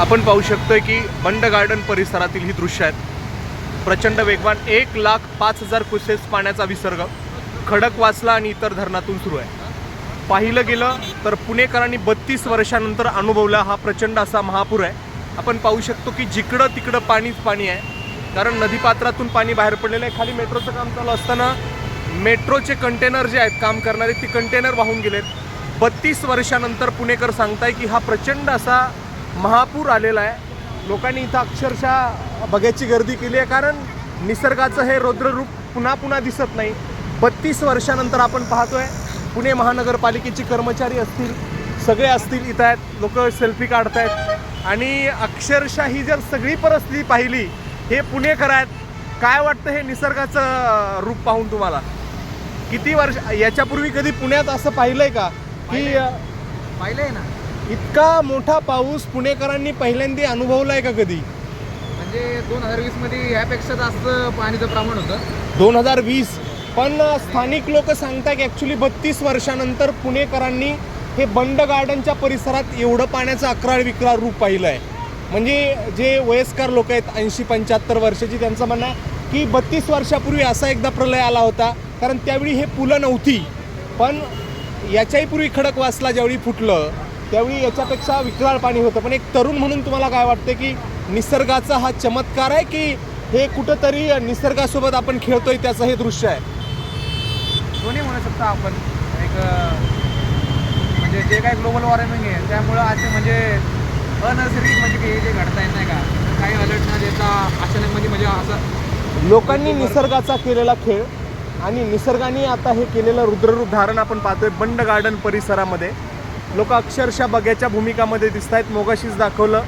आपण पाहू शकतोय की बंड गार्डन परिसरातील ही दृश्य आहेत. प्रचंड वेगवान एक लाख पाच हजार कुसेस पाण्याचा विसर्ग खडकवासला आणि इतर धरणातून सुरू आहे. पाहिलं गेलं तर पुणेकरांनी बत्तीस वर्षानंतर अनुभवला हा प्रचंड असा महापूर आहे. आपण पाहू शकतो की जिकडं तिकडं पाणीच पाणी आहे. कारण नदीपात्रातून पाणी बाहेर पडलेलं आहे. खाली मेट्रोचं काम चालू असताना मेट्रोचे कंटेनर जे आहेत काम करणारे ते कंटेनर वाहून गेलेत. बत्तीस वर्षानंतर पुणेकर सांगताय की हा प्रचंड असा महापूर आलेला आहे. लोकांनी इथं अक्षरशः बघायची गर्दी केली आहे कारण निसर्गाचं हे रौद्ररूप पुन्हा पुन्हा दिसत नाही. बत्तीस वर्षानंतर आपण पाहतोय पुणे महानगरपालिकेचे कर्मचारी असतील सगळे असतील इथं आहेत लोक सेल्फी काढत आहेत आणि अक्षरशः ही जर सगळी परिस्थिती पाहिली हे पुणेकर आहेत. काय वाटतं हे निसर्गाचं रूप पाहून तुम्हाला? किती वर्ष याच्यापूर्वी कधी पुण्यात असं पाहिलंय का? की पाहिलं पाहिलंय ना. इतका मोठा पाऊस पुणेकरांनी पहिल्यांदा अनुभवलाय का कधी? म्हणजे दोन हजार वीसमध्ये यापेक्षा जास्त पाणीचं प्रमाण होतं. दोन हजार वीस. पण स्थानिक लोक सांगतात की ॲक्च्युली बत्तीस वर्षानंतर पुणेकरांनी हे बंड गार्डनच्या परिसरात एवढं पाण्याचं अकराळ विक्राळ रूप पाहिलं आहे म्हणजे जे वयस्कर लोक आहेत ऐंशी पंच्याहत्तर वर्षाची त्यांचं म्हणणं आहे की बत्तीस वर्षापूर्वी असा एकदा प्रलय आला होता कारण त्यावेळी हे पुलं नव्हती. पण याच्याही पूर्वी खडकवासला ज्यावेळी फुटलं त्यावेळी याच्यापेक्षा विक्राळ पाणी होतं. पण एक तरुण म्हणून तुम्हाला काय वाटतं की निसर्गाचा हा चमत्कार आहे की हे कुठंतरी निसर्गासोबत आपण खेळतोय त्याचं हे दृश्य आहे? दोन्ही म्हणू शकतो आपण. एक म्हणजे जे काही ग्लोबल वॉर्मिंग आहे त्यामुळं असे म्हणजे अनैसर्गिक म्हणजे काही जे घडता येत नाही का? काही अलर्ट न देता अचानक म्हणजे म्हणजे असं लोकांनी निसर्गाचा केलेला खेळ आणि निसर्गाने आता हे केलेलं रुद्ररूप धारण आपण पाहतोय बंड गार्डन परिसरामध्ये. लोक अक्षरशः बघ्याच्या भूमिकामध्ये दिसत आहेत मोगाशीच दाखवलं.